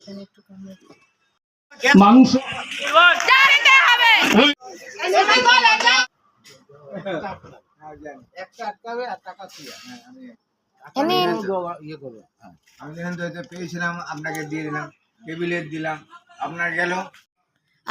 এখানে একটু কমে মাংস একটা আটকাবে আর টাকা হ্যাঁ আমি ইয়ে করব। হ্যাঁ। আমি যেখান থেকে পেয়েছিলাম আপনাকে দিয়ে দিলাম টেবিলের দিলাম আপনার গেল।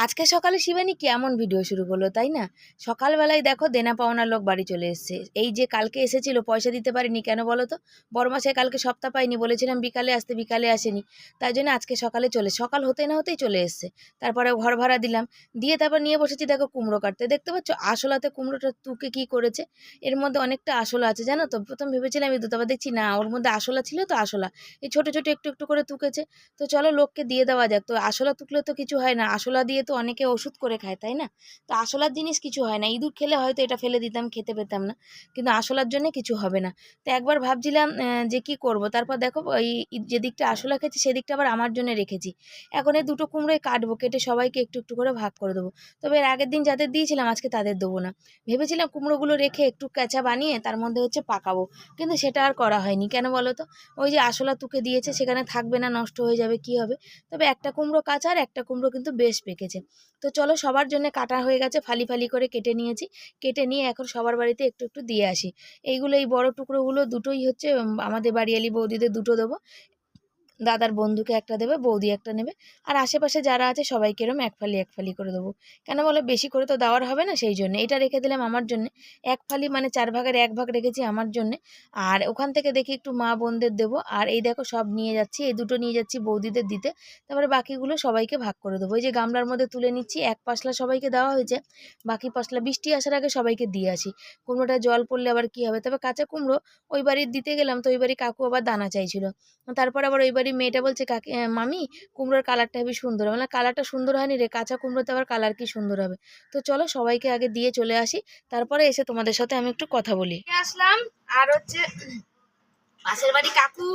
আজকে সকালে শিবানী কেমন ভিডিও শুরু করল, তাই না? সকালবেলায় দেখো দেনা পাওনার লোক বাড়ি চলে এসেছে। এই যে কালকে এসেছিল, পয়সা দিতে পারিনি কেন বলো তো? বড় মাসে কালকে সপ্তাহ পাইনি বলেছিলাম বিকালে আসতে, বিকালে আসেনি। তাই জন্য আজকে সকালে চলে, সকাল হতে না হতেই চলে এসছে। তারপরে ঘর ভাড়া দিলাম, দিয়ে তারপর নিয়ে বসেছি দেখো কুমড়ো কাটতে। দেখতে পাচ্ছ আসলাতে কুমড়োটা তুকে কি করেছে? এর মধ্যে অনেকটা আসলা আছে, জানো তো? প্রথম ভেবেছিলাম এই তারপর দেখছি না, ওর মধ্যে আসলা ছিল তো আসলা এই ছোট ছোট একটু একটু করে তুকেছে। তো চলো লোককে দিয়ে দেওয়া যাক। তো আসলা তুকলে তো কিছু হয় না আসলা দিয়ে তো অনেকে ওষুধ করে খায়, তাই না? তো আসলার জিনিস কিছু হয় না। ইঁদুর খেলে হয়তো এটা ফেলে দিতাম, খেতে পেতাম না। কিন্তু আসলার জন্য কিছু হবে না। তো একবার ভাবছিলাম যে কি করব? তারপর দেখো, ওই ই- যে দিকটা আসলা খেয়েছি সেদিকটা আবার আমার জন্য রেখেছি। এখন এই দুটো কুমড়োই কাটবো, কেটে সবাইকে একটু একটু করে ভাগ করে দেবো। তবে এর আগের দিন যাদের দিয়েছিলাম, আজকে তাদের দেবো না। ভেবেছিলাম কুমড়োগুলো রেখে একটু কেঁচা বানিয়ে তার মধ্যে হচ্ছে পাকাবো। কিন্তু সেটা আর করা হয়নি। কেন বলো তো? ওই যে আসলা তুকে দিয়েছে, সেখানে থাকবে না, নষ্ট হয়ে যাবে, কি হবে? তবে একটা কুমড়ো কাঁচা আর একটা কুমড়ো কিন্তু বেশ পেকেছে। তো চলো সবার জন্য কাটা হয়ে গেছে, ফালি ফালি করে কেটে নিয়েছি। কেটে নিয়ে এখন সবার বাড়িতে একটু একটু দিয়ে আসি। এইগুলো এই বড় টুকরোগুলো দুটোই হচ্ছে আমাদের বাড়িয়ালি বৌদিদের দুটো দেবো। দাদার বন্ধুকে একটা দেবে, বৌদি একটা নেবে। আর আশেপাশে যারা আছে সবাইকে এরম এক ফালি এক ফালি করে দেবো। কেন বলে বেশি করে তো দেওয়ার হবে না সেই জন্য। এটা রেখে দিলাম আমার জন্য। এক ফালি মানে চার ভাগের এক ভাগ রেখেছি আমার জন্য। আর ওখান থেকে দেখি একটু মা বোনদের দেবো। আর এই দেখো সব নিয়ে যাচ্ছি, এই দুটো নিয়ে যাচ্ছি বৌদিদের দিতে। তারপরে বাকিগুলো সবাইকে ভাগ করে দেবো। এই যে গামলার মধ্যে তুলে নিচ্ছি, এক পাশলা সবাইকে দেওয়া হয়েছে। বাকি পাশলা বৃষ্টি আসার আগে সবাইকে দিয়ে আসি। কুমড়োটা জল পড়লে আবার কি হবে? তবে কাঁচা কুমড়ো ওই বাড়ির দিতে গেলাম তো ওই বাড়ি কাকু আবার দানা চাইছিল। তারপর আবার ওই বাড়ির মেয়েটা বলছে, কাকি মামি, কুমড়োর কালারটা হেবি সুন্দর। হবে মানে কালারটা সুন্দর হয়নি রে, কাঁচা কুমড়োতে আবার কালার কি সুন্দর হবে? তো চলো সবাইকে আগে দিয়ে চলে আসি, তারপরে এসে তোমাদের সাথে আমি একটু কথা বলি। আসলাম, আর হচ্ছে পাশের বাড়ি কাকু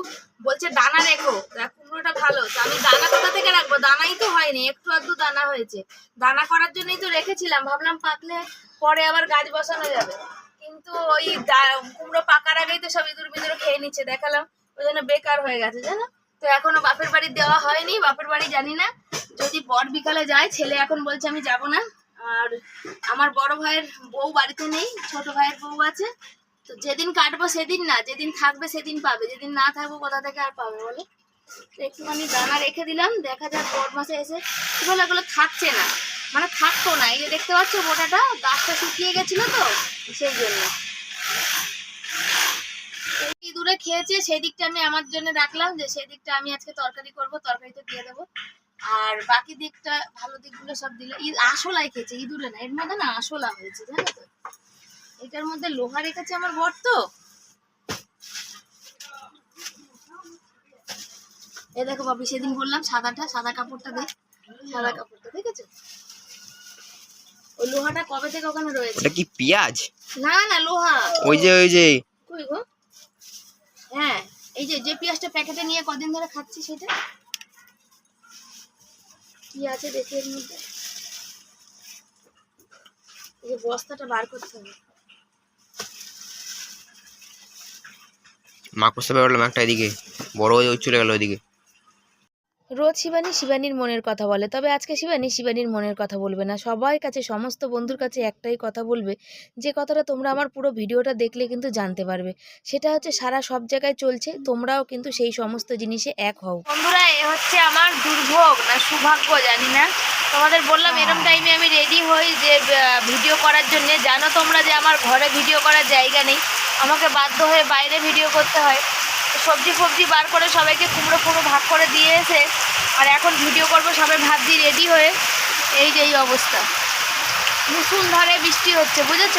বলছে, দানা রেখো কুমড়োটা ভালো। তো আমি দানা কোথা থেকে রাখব? দানাই তো হয়নি, একটু আধটু দানা হয়েছে। দানা করার জন্যই তো রেখেছিলাম, ভাবলাম পাকলে পরে আবার গাছ বসানো যাবে। কিন্তু ওই কুমড়ো পাকার আগেই তো সব ইঁদুর বিঁদুর খেয়ে নিচ্ছে, দেখালাম। ওই জন্য বেকার হয়ে গেছে, জানো? তো এখনও বাপের বাড়ি দেওয়া হয়নি, বাপের বাড়ি জানি না। যদি বর বিকালে যায়, ছেলে এখন বলছে আমি যাব না। আর আমার বড় ভাইয়ের বউ বাড়িতে নেই, ছোট ভাইয়ের বউ আছে। তো যেদিন কাটবো সেদিন না, যেদিন থাকবে সেদিন পাবে, যেদিন না থাকব কোথা থেকে আর পাবে বলে? একটুখানি দানা রেখে দিলাম, দেখা যাক বর মাসে এসে বলে এগুলো থাকছে না। মানে থাকতো না, এই যে দেখতে পাচ্ছ মোটাটা গাছটা শুকিয়ে গেছিল তো, সেই জন্য। দূরে খেয়েছে সেই দিকটা আমি আমার জন্য রাখলাম যে সেই দিকটা আমি আজকে তরকারি করব তরকারিতে দিয়ে দেবো। আর বাকি দিকটা ভালো দিকগুলো সব দিলে ই- আশোলাই খেয়েছে ইঁদুরে না এর মধ্যে না আশোলা হয়েছে জানো তো? এটার মধ্যে লোহা রেখেছে আমার বর তো। এ দেখো বাপি সেদিন বললাম সাদাটা সাদা কাপড়টা দেখ সাদা কাপড়টা দেখেছ? ওই লোহাটা কবে থেকে ওখানে রয়েছে? এটা কি পেঁয়াজ? না না লোহা। ওই যে ওই যে কই গো? হ্যাঁ এই যে যে পেঁয়াজটা প্যাকেটে নিয়ে কদিন ধরে খাচ্ছি সেটা? কি আছে দেখি এর মধ্যে? এই যে বস্তাটা বার করতে হবে। মাকড়সা বেরোলাম একটা এদিকে। বড় হয়ে চলে গেল ওইদিকে। রোজ শিবানী শিবানীর মনের কথা বলে তবে আজকে শিবানী শিবানীর মনের কথা বলবে না। সবার কাছে সমস্ত বন্ধুর কাছে একটাই কথা বলবে যে কথাটা তোমরা আমার পুরো ভিডিওটা দেখলে কিন্তু জানতে পারবে। সেটা হচ্ছে সারা সব জায়গায় চলছে তোমরাও কিন্তু সেই সমস্ত জিনিসে এক হও। বন্ধুরা এ হচ্ছে আমার দুর্ভোগ না সৌভাগ্য জানি না। তোমাদের বললাম এরম টাইমে আমি রেডি হই যে ভিডিও করার জন্য। জানো তোমরা যে আমার ঘরে ভিডিও করার জায়গা নেই। আমাকে বাধ্য হয়ে বাইরে ভিডিও করতে হয়। সবজি ফবজি বার করে সবাইকে কুমড়ো কুমড়ো ভাগ করে দিয়ে এসে আর এখন ভিডিও করব সবাই ভাত ভাবছি রেডি হয়ে এই যে এই অবস্থা। মুসুলধারে বৃষ্টি হচ্ছে, বুঝেছ?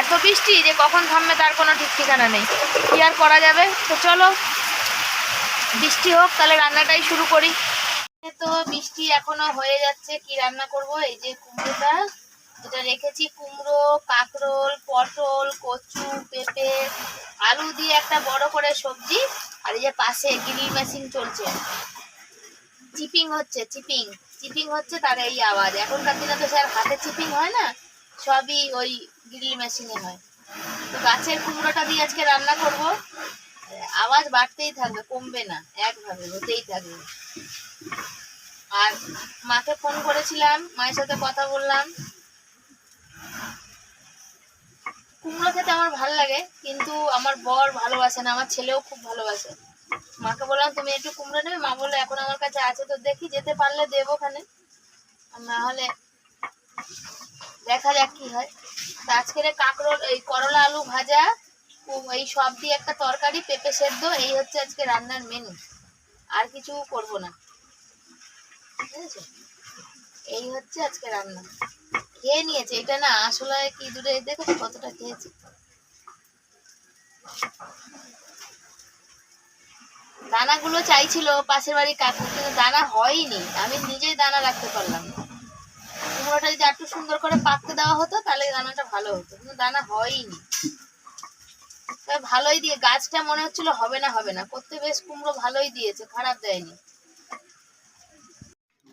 এত বৃষ্টি যে কখন থামবে তার কোনো ঠিক ঠিকানা নেই। কি আর করা যাবে? তো চলো, বৃষ্টি হোক, তাহলে রান্নাটাই শুরু করি। তো বৃষ্টি এখনও হয়ে যাচ্ছে, কি রান্না করব? এই যে কুমড়োটা। এটা রেখেছি, কুমড়ো, কাঁকরোল, পটল, কচু, পেঁপে, আলু দিয়ে একটা বড় করে সবজি, আর এই যে পাশে গ্রিল মেশিন চলছে। চিপিং হচ্ছে চিপিং চিপিং হচ্ছে তার এই আওয়াজ। এখনকার দিনে তো স্যার হাতে চিপিং হয় না, সবই ওই গ্রিল মেশিনে হয়। তো গাছের কুমড়োটা দিয়ে আজকে রান্না করব। আওয়াজ বাড়তেই থাকবে, কমবে না, একভাবে হতেই থাকবে। আর মাকে ফোন করেছিলাম, মায়ের সাথে কথা বললাম। কুমড়ো খেতে আমার ভালো লাগে, কিন্তু আমার বর ভালোবাসে না, আমার ছেলেও খুব ভালোবাসে। মাকে বললাম, তুমি একটু কুমড়ো নেবে? মা বলল, এখন আমার কাছে আছে, তো দেখি যেতে পারলে দেবো ওখানে। না হলে দেখা যাক কি হয়। তা আজকের কাঁকরোল, এই করলা আলু ভাজা এই সব দিয়ে একটা তরকারি, পেঁপে সেদ্ধ, এই হচ্ছে আজকে রান্নার মেনু আর কিছু করব না। ঠিক আছে? এই হচ্ছে আজকে রান্না। খেয়ে নিয়েছে, এটা না আসলে কি দূরে দেখেছ কতটা খেয়েছে। দানাগুলো চাইছিল পাশের বাড়ি কাকু, কিন্তু দানা হয়নি। আমি নিজেই দানা রাখতে পারলাম কুমড়োটা যদি একটু সুন্দর করে পাকতে দেওয়া হতো, তাহলে দানাটা ভালো হতো, কিন্তু দানা হয়নি। ভালোই দিয়ে, গাছটা মনে হচ্ছিল হবে না হবে না। করতে বেশ কুমড়ো ভালোই দিয়েছে, খারাপ দেয়নি।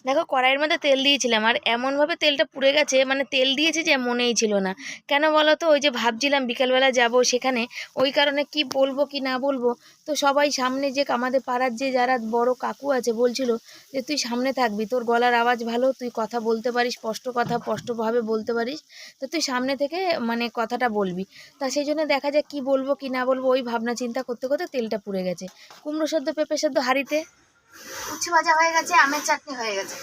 দেখো কড়াইয়ের মধ্যে তেল দিয়েছিলাম, আর এমনভাবে তেলটা পুড়ে গেছে মানে তেল দিয়েছে যে মনেই ছিল না। কেন বলো তো? ওই যে ভাবছিলাম বিকালবেলা যাব সেখানে, ওই কারণে কি বলব কি না বলব? তো সবাই সামনে যে আমাদের পাড়ার যে যারা বড় কাকু আছে বলছিল যে, তুই সামনে থাকবি, তোর গলার আওয়াজ ভালো, তুই কথা বলতে পারিস, স্পষ্ট কথা, স্পষ্টভাবে বলতে পারিস, তো তুই সামনে থেকে মানে কথাটা বলবি। তা সেই জন্য দেখা যাক কি বলব কি না বলব, ওই ভাবনা চিন্তা করতে করতে তেলটা পুড়ে গেছে। কুমড়ো সেদ্ধ, পেঁপে সেদ্ধ, হাঁড়িতে? উচ্ছে ভাজা হয়ে গেছে, আমের চাটনি হয়ে গেছে।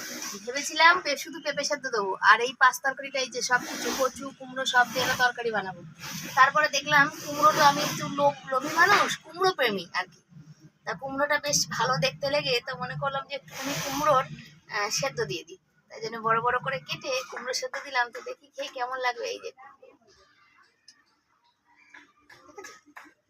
ভেবেছিলাম শুধু পেঁপে সেদ্ধ দেবো, আর এই পাঁচ তরকারিটা এই যে সব কিছু, কচু, কুমড়ো, সব দিয়ে একটা তরকারি বানাবো। তারপরে দেখলাম কুমড়ো তো আমি একটু লোভ লোভী মানুষ, কুমড়ো প্রেমী আর কি। তা কুমড়োটা বেশ ভালো দেখতে লেগে, তো মনে করলাম যে একটুখানি কুমড়োর সেদ্ধ দিয়ে দিই। তাই জন্য বড় বড় করে কেটে কুমড়ো সেদ্ধ দিলাম, তো দেখি খেয়ে কেমন লাগবে এই যে।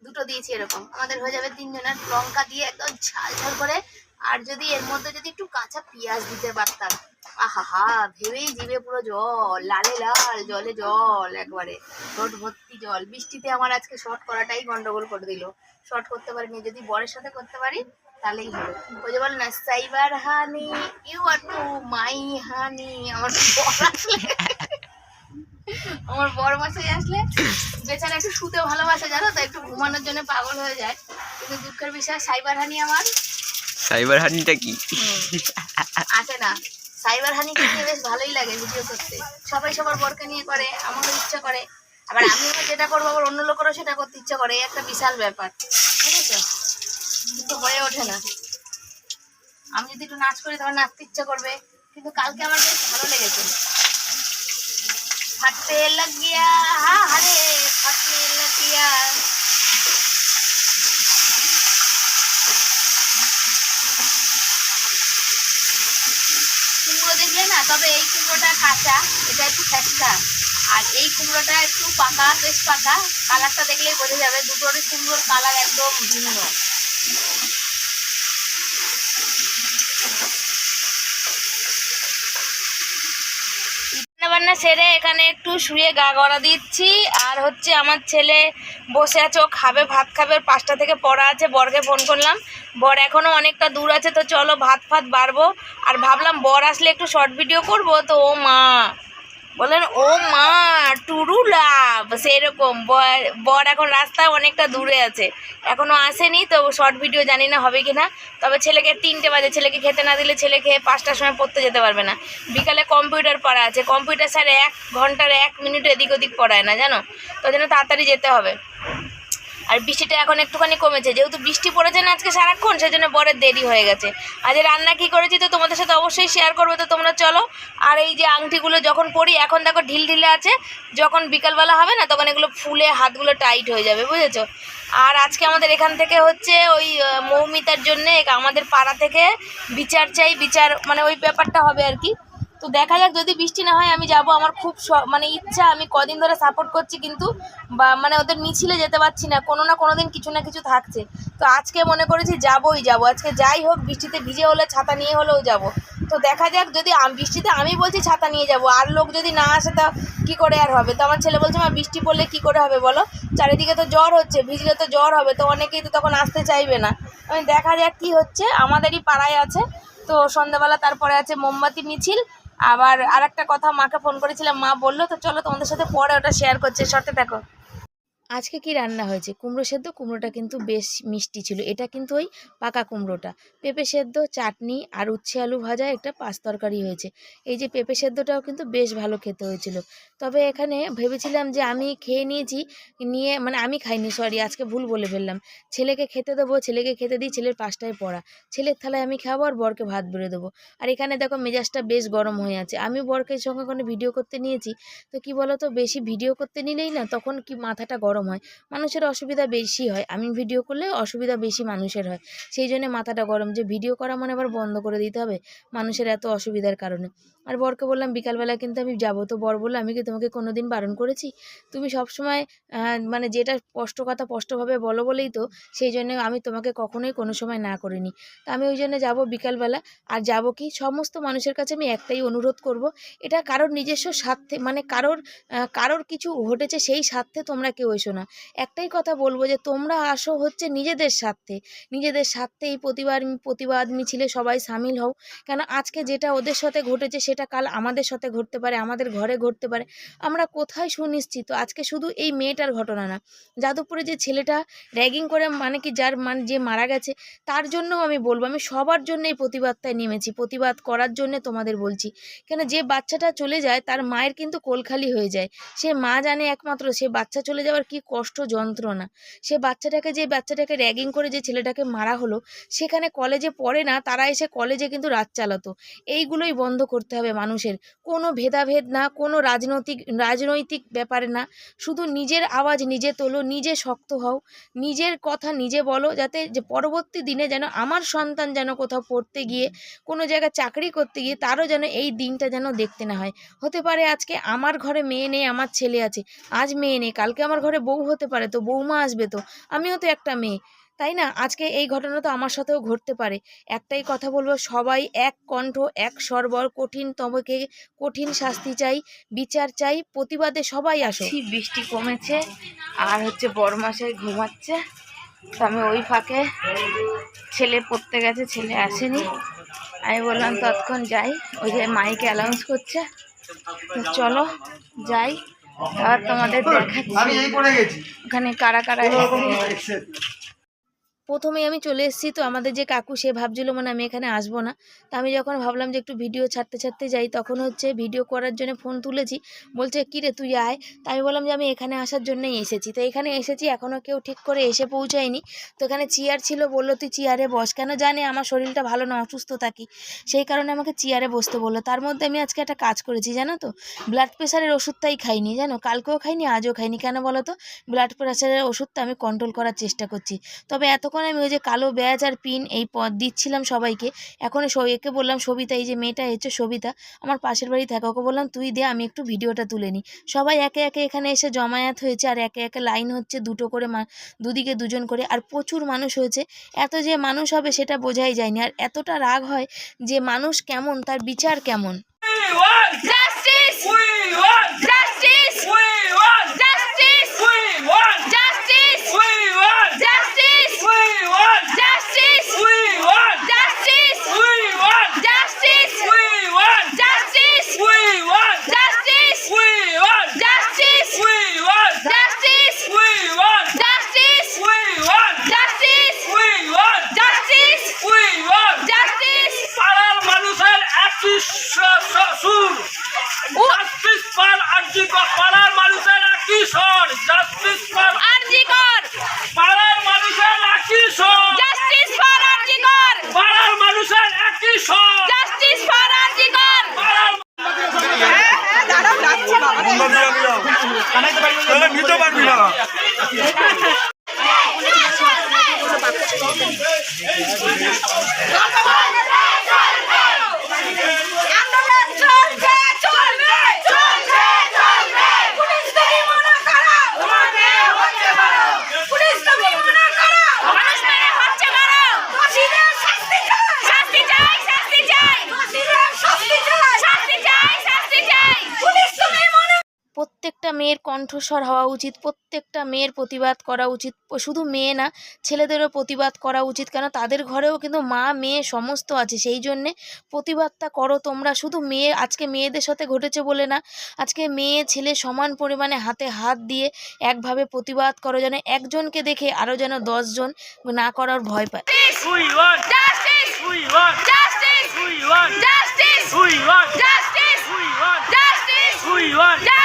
দুটো দিয়েছি এরকম। আমাদের হয়ে যাবে তিনজনের লঙ্কা দিয়ে একদম ঝাল ঝাল করে আর যদি এর মধ্যে যদি একটু কাঁচা পেঁয়াজ দিতে পারতাম। আহা ভেবেই জিভে পুরো জল, লালে লাল, জলে জল একবারে। ঠোঁট ভর্তি জল। বৃষ্টিতে আমার আজকে শর্ট করাটাই গন্ডগোল করে দিল। শর্ট করতে পারিনি। যদি বরের সাথে করতে পারি, তাহলেই হলো ওই যে বলে না cyber honey you are to my honey আমার বর আসলে আমার বর মশাই আসলে বেচারা একটু শুতে ভালোবাসে, জানো তো? একটু ঘুমানোর জন্য পাগল হয়ে যায়। কিন্তু দুঃখের বিষয় সাইবার হানি আমার সাইবার হানিটা কি? আছে না। সাইবার হানি নিয়ে বেশ ভালোই লাগে ভিডিও করতে। সবাই সবার বরকে নিয়ে করে, আমারও ইচ্ছা করে। আবার আমি আমার যেটা করব, আবার অন্য লোকেরও সেটা করতে ইচ্ছা করে। এই একটা বিশাল ব্যাপার। ঠিক আছে কিন্তু হয়ে ওঠে না। আমি যদি একটু নাচ করি তখন নাচতে ইচ্ছা করবে। কিন্তু কালকে আমার বেশ ভালো লেগেছে। ফাটতে লাগিয়া, হা, হারে, ফাটতে লাগিয়া। না তবে এই কুমড়োটা কাঁচা, এটা একটু ফেসকা আর এই কুমড়োটা একটু পাকা, বেশ পাকা, কালারটা দেখলেই বোঝা যাবে দুটোরই কুমড়োর কালার একদম ভিন্ন। রান্না সেরে এখানে একটু শুয়ে গা গড়া দিচ্ছি। আর হচ্ছে আমার ছেলে বসে আছে, ও খাবে, ভাত খাবে পাঁচটা থেকে পড়া আছে, বরকে ফোন করলাম। বর এখনও অনেকটা দূর আছে, তো চলো ভাত ফাত বাড়বো। আর ভাবলাম বর আসলে একটু শর্ট ভিডিও করব, তো ও মা। বলেন ও মা, টুরু লাভ। সেরকম, বর এখন রাস্তায় অনেকটা দূরে আছে। এখনও আসেনি, তো শর্ট ভিডিও জানি না হবে কি না তবে ছেলেকে তিনটে বাজে, ছেলেকে খেতে না দিলে ছেলে খেয়ে পাঁচটার সময় পড়তে যেতে পারবে না। বিকালে কম্পিউটার পড়া আছে। কম্পিউটার স্যার এক ঘণ্টার এক মিনিট এদিক ওদিক পড়ায় না, জানো? তো জন্য তাড়াতাড়ি যেতে হবে। আর বৃষ্টিটা এখন একটুখানি কমেছে। যেহেতু বৃষ্টি পড়েছে না আজকে সারাক্ষণ, সেজন্য বরের দেরি হয়ে গেছে। আজ রান্না কি করেছি তো তোমাদের সাথে অবশ্যই শেয়ার করবে, তো তোমরা চলো। আর এই যে আংটিগুলো যখন পরি, এখন দেখো ঢিল ঢিলে আছে, যখন বিকালবেলা হবে না, তখন এগুলো ফুলে হাতগুলো টাইট হয়ে যাবে, বুঝেছ? আর আজকে আমাদের এখান থেকে হচ্ছে ওই মৌমিতার জন্যে আমাদের পাড়া থেকে বিচার চাই, বিচার মানে ওই ব্যাপারটা হবে আর কি। তো দেখা যাক, যদি বৃষ্টি না হয় আমি যাব। আমার খুব মানে ইচ্ছা, আমি কদিন ধরে সাপোর্ট করছি কিন্তু বা মানে ওদের মিছিলে যেতে পারছি না। কোনো না কোনো দিন কিছু না কিছু থাকছে। তো আজকে মনে করেছি যাবই যাব। আজকে যাই হোক, বৃষ্টিতে ভিজে হলে ছাতা নিয়ে হলেও যাব। তো দেখা যাক, যদি বৃষ্টিতে আমি বলছি ছাতা নিয়ে যাব। আর লোক যদি না আসে তা কী করে আর হবে? তো আমার ছেলে বলছে, মা, বৃষ্টি পড়লে কী করে হবে বলো? চারিদিকে তো জ্বর হচ্ছে, ভিজলে তো জ্বর হবে, তো অনেকেই তো তখন আসতে চাইবে না। আমি দেখা যাক কী হচ্ছে। আমাদেরই পাড়ায় আছে। তো সন্ধ্যাবেলা তারপরে আছে মোমবাতি মিছিল। আবার আর একটা কথা মাকে ফোন করেছিলাম, মা বলল, তো চলো তোমাদের সাথে পরে ওটা শেয়ার করছে, শর্তে দেখো। আজকে কি রান্না হয়েছে? কুমড়ো সেদ্ধ, কুমড়োটা কিন্তু বেশ মিষ্টি ছিল। এটা কিন্তু ওই পাকা কুমড়োটা। পেঁপে সেদ্ধ, চাটনি আর উচ্ছে আলু ভাজা একটা পাঁচ তরকারি হয়েছে। এই যে পেঁপে সেদ্ধটাও কিন্তু বেশ ভালো খেতে হয়েছিল। তবে এখানে ভেবেছিলাম যে আমি খেয়ে নিয়েছি, নিয়ে মানে আমি খাইনি সরি আজকে ভুল বলে ফেললাম। ছেলেকে খেতে দেবো, ছেলেকে খেতে দিই, ছেলের পাঁচটায় পড়া। ছেলের থালায় আমি খাব আর বরকে ভাত বেড়ে দেবো। আর এখানে দেখো মেজাজটা বেশ গরম হয়ে আছে। আমি বরকে সঙ্গে কোনো ভিডিও করতে নিয়েছি। তো কি বলো তো বেশি ভিডিও করতে নিলেই না তখন কি মাথাটা গরম হয়, মানুষের অসুবিধা বেশি হয়। আমি ভিডিও করলে অসুবিধা বেশি মানুষের হয়। সেই জন্য মাথাটা গরম যে ভিডিও করা মানে আবার বন্ধ করে দিতে হবে মানুষের এত অসুবিধার কারণে। আর বরকে বললাম, বিকালবেলা কিন্তু আমি যাব তো বর বলল, আমি কি তোমাকে কোনো দিন বারণ করেছি? তুমি সবসময় মানে যেটা স্পষ্ট কথা স্পষ্টভাবে বলো বলেই তো, সেই জন্য আমি তোমাকে কখনোই কোনো সময় না করিনি। তা আমি ওই জন্য যাব বিকালবেলা। আর যাব কি? সমস্ত মানুষের কাছে আমি একটাই অনুরোধ করব, এটা কারোর নিজস্ব স্বার্থে মানে কারোর কারোর কিছু ঘটেছে সেই স্বার্থে তোমরা কেউ এসো না। একটাই কথা বলব যে, তোমরা আসো হচ্ছে নিজেদের স্বার্থে। নিজেদের স্বার্থে এই প্রতিবাদ প্রতিবাদ মিছিলে সবাই সামিল হও। কেন আজকে যেটা ওদের সাথে ঘটেছে, সেটা কাল আমাদের সাথে ঘটতে পারে, আমাদের ঘরে ঘটতে পারে। আমরা কোথায় সুনিশ্চিত? আজকে শুধু এই মেয়েটার ঘটনা না। যাদবপুরে যে ছেলেটা র্যাগিং করে মানে কি যার মানে যে মারা গেছে, তার জন্যও আমি বলব, আমি সবার জন্য এই প্রতিবাদটায় নেমেছি। প্রতিবাদ করার জন্য তোমাদের বলছি। কেন যে বাচ্চাটা চলে যায়, তার মায়ের কিন্তু কোলখালি হয়ে যায়। সে মা জানে একমাত্র, সে বাচ্চা চলে যাওয়ার কি কষ্ট যন্ত্রণা। সে বাচ্চাটাকে যে বাচ্চাটাকে র্যাগিং করে যে ছেলেটাকে মারা হলো, সেখানে কলেজে পড়ে না, তারা এসে কলেজে কিন্তু রাত চালাতো। এইগুলোই বন্ধ করতে হবে মানুষের। কোনো ভেদাভেদ না, কোনো রাজনৈতিক রাজনৈতিক ব্যাপারে না। শুধু নিজের আওয়াজ নিজে তোলো, নিজে শক্ত হও, নিজের কথা নিজে বলো, যাতে যে পরবর্তী দিনে যেন আমার সন্তান যেন কোথাও পড়তে গিয়ে, কোনো জায়গায় চাকরি করতে গিয়ে তারও যেন এই দিনটা যেন দেখতে না হয়। হতে পারে আজকে আমার ঘরে মেয়ে নেই, আমার ছেলে আছে। আজ মেয়ে নেই, কালকে আমার ঘরে বউ হতে পারে তো বৌমা আসবে তো। আমিও তো একটা মেয়ে, তাই না? আজকে এই ঘটনা তো আমার সাথেও ঘটতে পারে। একটাই কথা বলব, সবাই এক কণ্ঠ, এক স্বরবর কঠিন তবকে কঠিন শাস্তি চাই, বিচার চাই, প্রতিবাদে সবাই আসো। বৃষ্টি কমেছে, আর হচ্ছে বরমাসে ঘুমাচ্ছে। তো আমি ওই ফাঁকে ছেলে পড়তে গেছে, ছেলে আসেনি। আমি বললাম তৎক্ষণ যাই। ওই যে মাইকে অ্যালাউন্স করছে। চলো, যাই। আর তোমাদের দেখাচ্ছি। এই পড়ে গেছি। ওখানে কারা কারা এসেছে প্রথমেই আমি চলে এসেছি, তো আমাদের যে কাকু সে ভাবছিল মানে আমি এখানে আসব না। তো আমি যখন ভাবলাম যে একটু ভিডিও ছাড়তে ছাড়তে যাই, তখন হচ্ছে ভিডিও করার জন্য ফোন তুলেছি। বলছে কী রে তুই আয়। তা আমি বললাম যে, আমি এখানে আসার জন্যই এসেছি। তো এখানে এসেছি, এখনও কেউ ঠিক করে এসে পৌঁছায়নি। তো এখানে চেয়ার ছিল, বলল, তুই চেয়ারে বস। কেন জানে, আমার শরীরটা ভালো না, অসুস্থ থাকি। সেই কারণে আমাকে চেয়ারে বসতে বলল। তার মধ্যে আমি আজকে একটা কাজ করেছি, জানো তো? ব্লাড প্রেশারের ওষুধটাই খাইনি, জানো? কালকেও খাইনি, আজও খাইনি। কেন বলো তো? ব্লাড প্রেশারের ওষুধটা আমি কন্ট্রোল করার চেষ্টা করছি। তবে এতক্ষণ আমি ওই যে কালো ব্যাজ আর পিন এই পদ দিচ্ছিলাম সবাইকে। এখন স- একে বললাম সবিতা এই যে মেয়েটা এসছে সবিতা আমার পাশের বাড়ি থাকে। ওকে বললাম তুই দে আমি একটু ভিডিওটা তুলে নিই। সবাই একে একে এখানে এসে জমায়েত হয়েছে আর একে একে লাইন হচ্ছে দুটো করে মা দুদিকে দুজন করে। আর প্রচুর মানুষ হয়েছে। এত যে মানুষ হবে সেটা বোঝাই যায়নি। আর এতটা রাগ হয় যে মানুষ কেমন তার বিচার কেমন। মেয়ের কণ্ঠস্বর হওয়া উচিত। প্রত্যেকটা মেয়ের প্রতিবাদ করা উচিত। শুধু মেয়ে না ছেলেদেরও প্রতিবাদ করা উচিত। কেন তাদের ঘরেও কিন্তু মা মেয়ে সমস্ত আছে। সেই জন্যে প্রতিবাদটা করো তোমরা। শুধু মেয়ে আজকে মেয়েদের সাথে ঘটেছে বলে না আজকে মেয়ে ছেলে সমান পরিমাণে হাতে হাত দিয়ে একভাবে প্রতিবাদ করো। যেন একজনকে দেখে আরও যেন দশজন না করার ভয় পায়। We want justice we want justice we want justice we want justice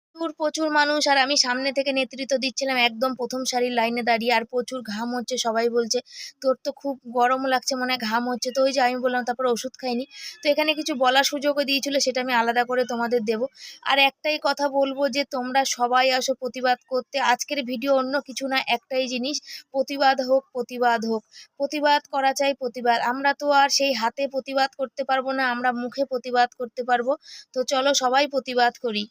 প্রচুর প্রচুর মানুষ। আর আমি সামনে থেকে নেতৃত্ব দিচ্ছিলাম একদম প্রথম সারির লাইনে দাঁড়িয়ে। আর প্রচুর ঘাম হচ্ছে, সবাই বলছে, তোর তো খুব গরম লাগছে, মনে হয় ঘাম হচ্ছে। তো ওই যে আমি বললাম, তারপর ওষুধ খাইনি। তো এখানে কিছু বলার সুযোগও দিয়েছিল, সেটা আমি আলাদা করে তোমাদের দেব। আর একটাই কথা বলব যে, তোমরা সবাই আসো প্রতিবাদ করতে। আজকের ভিডিও অন্য কিছু না, একটাই জিনিস, প্রতিবাদ হোক প্রতিবাদ হোক। প্রতিবাদ করা চাই, প্রতিবাদ। আমরা তো আর সেই হাতে প্রতিবাদ করতে পারব না, আমরা মুখে প্রতিবাদ করতে পারব। তো চলো সবাই প্রতিবাদ করি।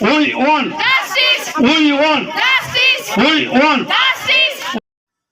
We won. Justice. We won. Justice. We won. Justice.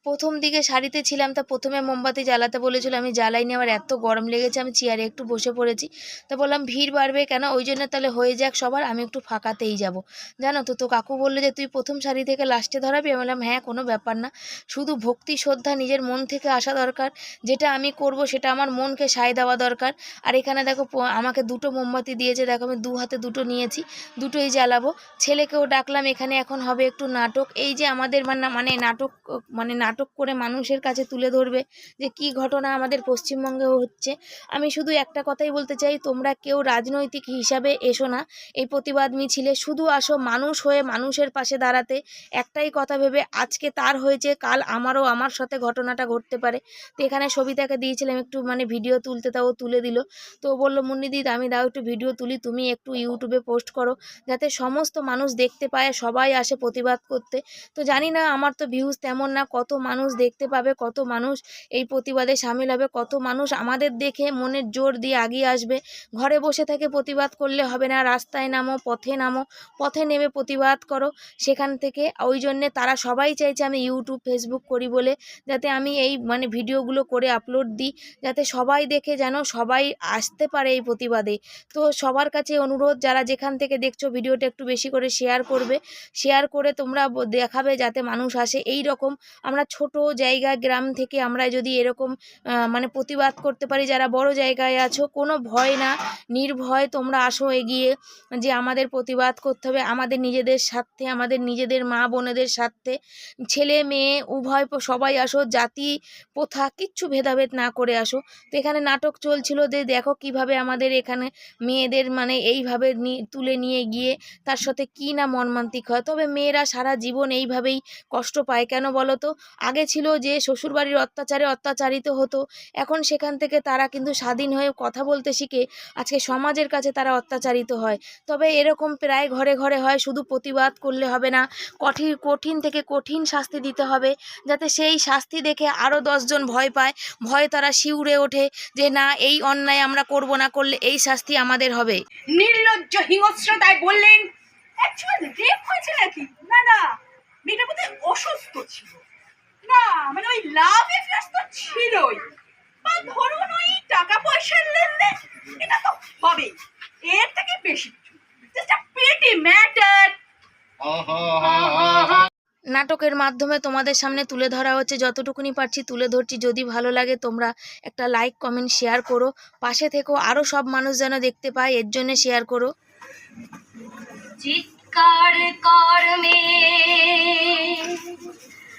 প্রথম দিকে শাড়িতে ছিলাম, তা প্রথমে মোমবাতি জ্বালাতে বলেছিল, আমি জ্বালাইনি, আমার এত গরম লেগেছে, আমি চেয়ারে একটু বসে পড়েছি। তা বললাম, ভিড় বাড়বে কেন? ওই জন্য তাহলে হয়ে যাক সবার, আমি একটু ফাঁকাতেই যাব। জানো তো তো কাকু বলল যে, তুই প্রথম শাড়ি থেকে লাস্টে ধরাবি? আমি বললাম হ্যাঁ কোনো ব্যাপার না। শুধু ভক্তি, শ্রদ্ধা, নিজের মন থেকে আসা দরকার। যেটা আমি করব, সেটা আমার মনকে সায় দেওয়া দরকার। আর এখানে দেখো আমাকে দুটো মোমবাতি দিয়েছে, দেখো, আমি দু হাতে দুটো নিয়েছি, দুটোই জ্বালাবো। ছেলেকেও ডাকলাম, এখানে এখন হবে একটু নাটক। এই যে আমাদের মানে মানে নাটক মানে নাটক করে মানুষের কাছে তুলে ধরবে যে কি ঘটনা আমাদের পশ্চিমবঙ্গে হচ্ছে। আমি শুধু একটা কথাই বলতে চাই, তোমরা কেউ রাজনৈতিক হিসাবে এসো না। এই প্রতিবাদ মিছিলে শুধু আসো মানুষ হয়ে মানুষের পাশে দাঁড়াতে। একটাই কথা ভেবে আজকে তার হয়েছে, কাল আমারও আমার সাথে ঘটনাটা ঘটতে পারে। তো এখানে সবিতাকে দিয়েছিলাম একটু মানে ভিডিও তুলতে, তাও তুলে দিল। তো বলল মুন্নিদিদ আমি দাও একটু ভিডিও তুলি, তুমি একটু ইউটিউবে পোস্ট করো, যাতে সমস্ত মানুষ দেখতে পায়, সবাই আসে প্রতিবাদ করতে। তো জানি না, আমার তো ভিউজ তেমন না, কত মানুষ দেখতে পাবে, কত মানুষ এই প্রতিবাদে সামিল হবে, কত মানুষ আমাদের দেখে মনের জোর দিয়ে এগিয়ে আসবে। ঘরে বসে থেকে প্রতিবাদ করলে হবে না, রাস্তায় নামো, পথে নামো, পথে নেমে প্রতিবাদ করো। সেখান থেকে ওই জন্যে তারা সবাই চাইছে আমি ইউটিউব ফেসবুক করি বলে, যাতে আমি এই মানে ভিডিওগুলো করে আপলোড দিই, যাতে সবাই দেখে যেন সবাই আসতে পারে এই প্রতিবাদে। তো সবার কাছে অনুরোধ, যারা যেখান থেকে দেখছ ভিডিওটা একটু বেশি করে শেয়ার করবে শেয়ার করে তোমরা দেখাবে যাতে মানুষ আসে। এই রকম আমরা ছোট জায়গা গ্রাম থেকে আমরা যদি এরকম মানে প্রতিবাদ করতে পারি, যারা বড় জায়গায় আছো, কোনো ভয় না, নির্ভয় তোমরা আসো এগিয়ে, যে আমাদের প্রতিবাদ করতে হবে, আমাদের নিজেদের স্বার্থে, আমাদের নিজেদের মা বোনেদের স্বার্থে, ছেলে, মেয়ে, উভয় সবাই আসো, জাতি, প্রথা, কিচ্ছু ভেদাভেদ না করে আসো। তো এখানে নাটক চলছিল যে দেখো কীভাবে আমাদের এখানে মেয়েদের মানে এইভাবে তুলে নিয়ে গিয়ে তার সাথে কি না মর্মান্তিক হয়। তবে মেয়েরা সারা জীবন এইভাবেই কষ্ট পায়। কেন বলো তো? আগে ছিল যে শ্বশুরবাড়ির অত্যাচারে অত্যাচারিত হতো। এখন সেখান থেকে তারা কিন্তু স্বাধীন হয়ে কথা বলতে শিখে আজকে সমাজের কাছে তারা অত্যাচারিত হয়। তবে এরকম প্রায় ঘরে ঘরে হয়, শুধু প্রতিবাদ করলে হবে না, কঠিন কঠিন থেকে কঠিন শাস্তি দিতে হবে, যাতে সেই শাস্তি দেখে আরও দশজন ভয় পায়। ভয়ে তারা শিউরে ওঠে যে, না, এই অন্যায় আমরা করব না, করলে এই শাস্তি আমাদের হবে। নির্লজ্জ হিংস্রতায় বললেন না না মেয়েটা অসুস্থ ছিল। না মানে ওই লাভ অ্যাফেয়ার্স তো ছিলই। বা ধরুন ওই টাকা পয়সার লেনদেন এটা তো হবেই। এর থেকে বেশি জাস্ট আ পেটি ম্যাটার নাটকের মাধ্যমে তোমাদের সামনে তুলে ধরা হচ্ছে যতটুকুনি পারছি তুলে ধরছি। যদি ভালো লাগে তোমরা একটা লাইক কমেন্ট শেয়ার করো। পাশে থেকো আরও সব মানুষ যেন দেখতে পায় এর জন্য শেয়ার করো। চিৎকার কর্মে।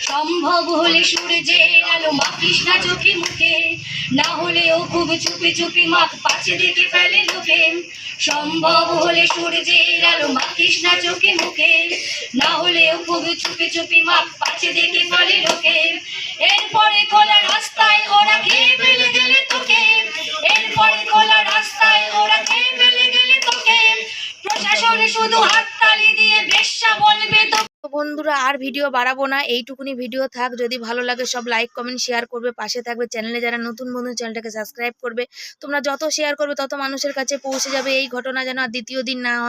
সম্ভব হলে সূর্যের আলো মাখিস না চোখে মুখে। না হলেও খুব চুপি চুপি মাখ পাশে দেখে ফেলে লোকে। সম্ভব হলে সূর্যের আলো মাখিস না চোখে মুখে। না হলেও খুব চুপি চুপি মাখ পাশে দেখে ফেলে লোকে। এরপরে খোলা রাস্তায় ওরা খেয়ে ফেলে গেলে তোকে। এরপরে খোলা রাস্তায় ওরা খেয়ে ফেলে গেলে তোকে। প্রশাসন শুধু হাততালি দিয়ে বেশ্যা বলবে তো বন্ধুরা আর ভিডিও বাড়াবো না, এইটুকুনি ভিডিও থাক। যদি ভালো লাগে সব লাইক কমেন্ট শেয়ার করবে, পাশে থাকবে চ্যানেলে যারা নতুন বন্ধু চ্যানেলটাকে সাবস্ক্রাইব করবে। তোমরা যত শেয়ার করবে তত মানুষের কাছে পৌঁছে যাবে, এই ঘটনা যেন আর দ্বিতীয় দিন না